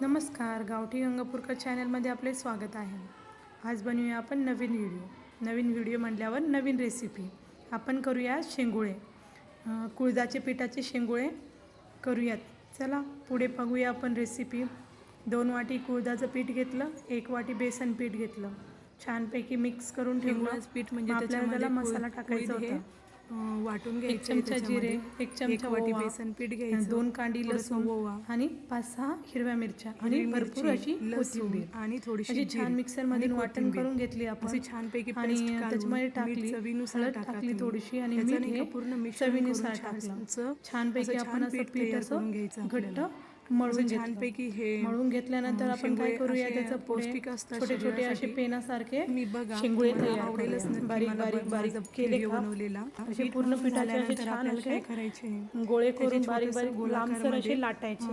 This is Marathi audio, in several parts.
नमस्कार गावठी गंगापूरकर चॅनलमध्ये आपले स्वागत आहे. आज बनवूया आपण नवीन व्हिडिओ. नवीन व्हिडिओ म्हटल्यावर नवीन रेसिपी आपण करूया शेंगुळे. कुळदाचे पिठाचे शेंगुळे करूयात. चला पुढे बघूया आपण रेसिपी दोन वाटी कुळदाचं पीठ घेतलं एक वाटी बेसन पीठ घेतलं. छानपैकी मिक्स करून ठेवलं. पीठ म्हणजे आपल्याला मसाला टाकायचा होता. वाटून एक घ्यायचे चमचा. जिरे एक चमचा वाटी बेसन पीठ घ्यायचं दोन कांडी लसूण ओवा आणि पाच सहा हिरव्या मिरच्या आणि भरपूर मिरची, अशी कोथिंबीर आणि थोडीशी छान मिक्सरमध्ये वाटण. करून घेतली आपण अशी छानपैकी आणि त्याच्यामध्ये टाकली चवीनुसार टाकली. थोडीशी आणि मीठ हे पूर्ण मिश्रण चवीनुसार टाकलं छानपैकी असं आपण छान असं पीठ असं घट्ट. मळून. छानपैकी हे मळून घेतल्यानंतर आपण काय करूया त्याचं पौष्टिक असतात छोटे छोटे असे. पेनासारखे मी बघा शेंगुळे आवडेलच बारीक बारीक बारीक केले बनवलेला. असे पूर्ण पिठाचे असे छान असे काय करायचे? गोळे करून बारीक बारीक लांबसर असे लाटायचे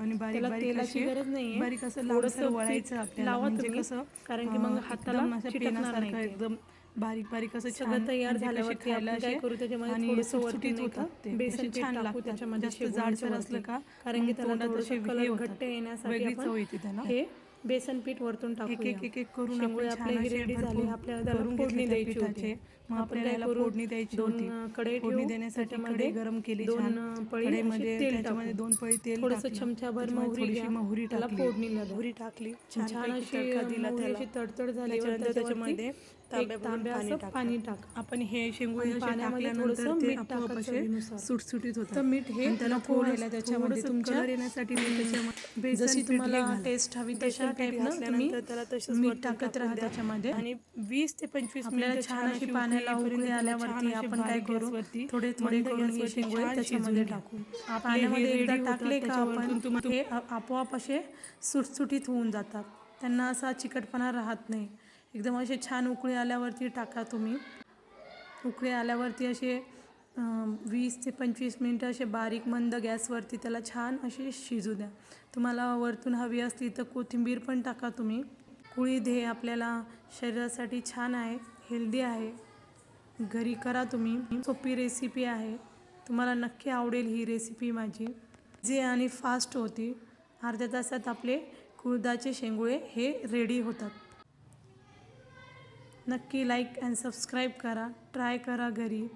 आणि बारीक तेलाची गरज नाहीये. बारीक असं थोडंसं वळायचं आपल्याला. लावा म्हणजे तुम्ही कसं? कारण की मग हाताला पेनासारखं नाही. एकदम बारीक बारीक असं सगळं छान तयार म्हणजे खायला काय असे करू त्याच्यामध्ये ते बेसन छान. त्याच्यामध्ये जाडसर. असलं का कारण की त्याला थोडंसं कलर. घट्ट येण्यासाठी वेगळी चव येते त्याला. हे बेसन पीठ वरतून टाकू एक एक एक करून शेंगुळे आपण आपले रेडी झाले आपल्याला त्याला फोडणी द्यायची होती. मग आपण आपल्याला काय करू फोडणी द्यायची दोन होती. कढई फोडणी देण्यासाठी कढई गरम केली दोन पळी तेल त्याच्यामध्ये. दोन पळी तेल थोडंसं त्याच्यामध्ये मोहरी. मोहरी त्याला द्या. मोहरी टाकली छान अशी दिला त्याला तडतड झाली त्याच्यामध्ये पाणी टाक आपण हे शेंगुळे पाण्यामध्ये थोडंसं मीठ टाकायचं. सुटसुटीत तर मीठ हे त्याला व्हायला त्याच्यामध्ये तुमच्या येण्यासाठी जशी तुम्हाला. टेस्ट हवी तशा पीठ टाईपनं तुम्ही? मीठ टाकत राहा. त्याच्यामध्ये. आणि वीस ते पंचवीस आपल्याला मिनिटं छान अशी पाण्याला उकळी आल्यावरती आपण काय करू? थोडे थोडे करून हे शेंगुळे त्याच्यामध्ये टाकू. पाण्यामध्ये एकदा टाकले का आपण हे आपोआप असे सुटसुटीत होऊन जातात. त्यांना असा चिकटपणा राहत नाही. एकदम असे छान उकळी आल्यावरती टाका तुम्ही. उकळी आल्यावरती असे वीस ते पंचवीस मिनटं असे बारीक मंद गॅसवरती त्याला छान असे शिजू द्या. तुम्हाला वरतून हवी असली तर कोथिंबीर पण टाका तुम्ही. कुळीद हे आपल्याला शरीरासाठी छान आहे हेल्दी आहे. घरी करा तुम्ही. सोपी रेसिपी आहे. तुम्हाला नक्की आवडेल ही रेसिपी माझी. जे आणि फास्ट होती. अर्ध्या तासात आपले कुळदाचे शेंगुळे हे रेडी होतात. नक्की लाईक अँड सबस्क्राईब करा. ट्राय करा घरी.